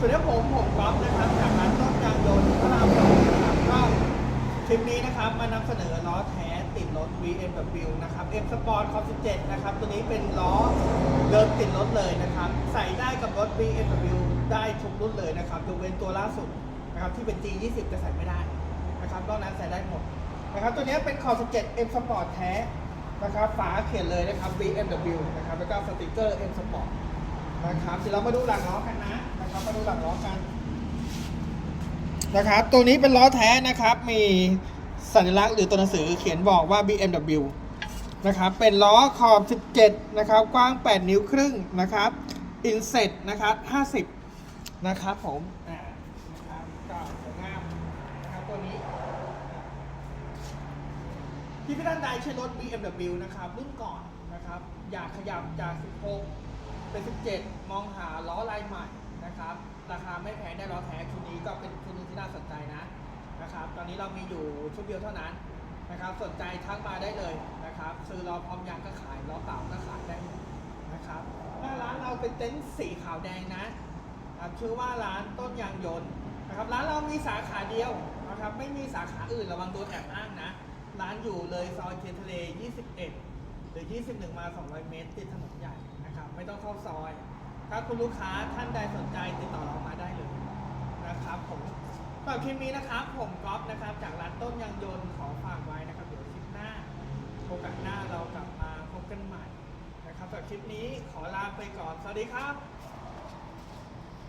วัสดีครับผมผมก๊อฟนะครับจากร้านต้นยางยนต์พระรามสองนะครับก็คลิปนี้นะครับมานำเสนอล้อแท้ติดรถ BMW นะครับ M Sport Cop 17 นะครับ ตัวนี้เป็นล้อเดิมติดรถเลยนะครับ ใส่ได้กับรถ BMW ได้ทุกรุ่นเลยนะครับยกเว้นตัวล่าสุดนะครับที่เป็น G20 จะใส่ไม่ได้นะครับนอกนั้นใส่ได้หมดนะครับ ตัวนี้เป็น Cop 17 M Sport แท้นะครับฝาเขียนเลยนะครับ BMW นะครับแล้วก็สติกเกอร์ M Sport นะครับเดี๋ยวเรามาดูหลังล้อกันนะนะครับมาดูหลังล้อกันนะครับ ตัวนี้เป็นล้อแท้นะครับ มีสัญลักษณ์หรือตัวหนังสือเขียนบอกว่า BMW นะครับ เป็นล้อขอบ 17 นะครับ กว้าง 8 นิ้วครึ่งนะครับ อินเซ็ตนะครับ 50 นะครับผมอ่านะครับก็สวยงามนะครับตัวนี้ที่พี่ท่านใดใช้รถ BMW นะครับ รุ่นก่อนนะครับ อยากขยับจาก 16 เป็น 17 มองหาล้อลายใหม่นะครับ ราคาไม่แพงได้ล้อแท้ชุดนี้ก็เป็นชุดนึงที่น่าสนใจนะนะครับ ตอนนี้เรามีอยู่ชุดเดียวเท่านั้นนะครับ สนใจทักมาได้เลยนะครับ ซื้อล้อพร้อมยางก็ขายล้อเปล่าก็ขายได้นะครับหน้าร้านเราเป็นเต็นท์สีขาวแดงนะครับชื่อว่าร้านต้นยางยนต์นะครับร้านเรามีสาขาเดียวนะครับไม่มีสาขาอื่นระวังโดนแอบอ้างนะ ร้านอยู่เลยซอยเทียนทะเล 21 รือ 21 มา 200 เมตร ติดถนนใหญ่นะครับ ไม่ต้องเข้าซอย ถ้าคุณลูกค้าท่านใดสนใจติดต่อเรามาได้เลยนะครับผมสำหรับคลิปนี้นะครับ ผมก๊อฟนะครับ จากร้านต้นยางยนต์ขอฝากไว้นะครับ เดี๋ยวคลิปหน้าโอกาสหน้าเรากลับมาพบกันใหม่นะครับสำหรับคลิปนี้ขอลาไปก่อน สวัสดีครับ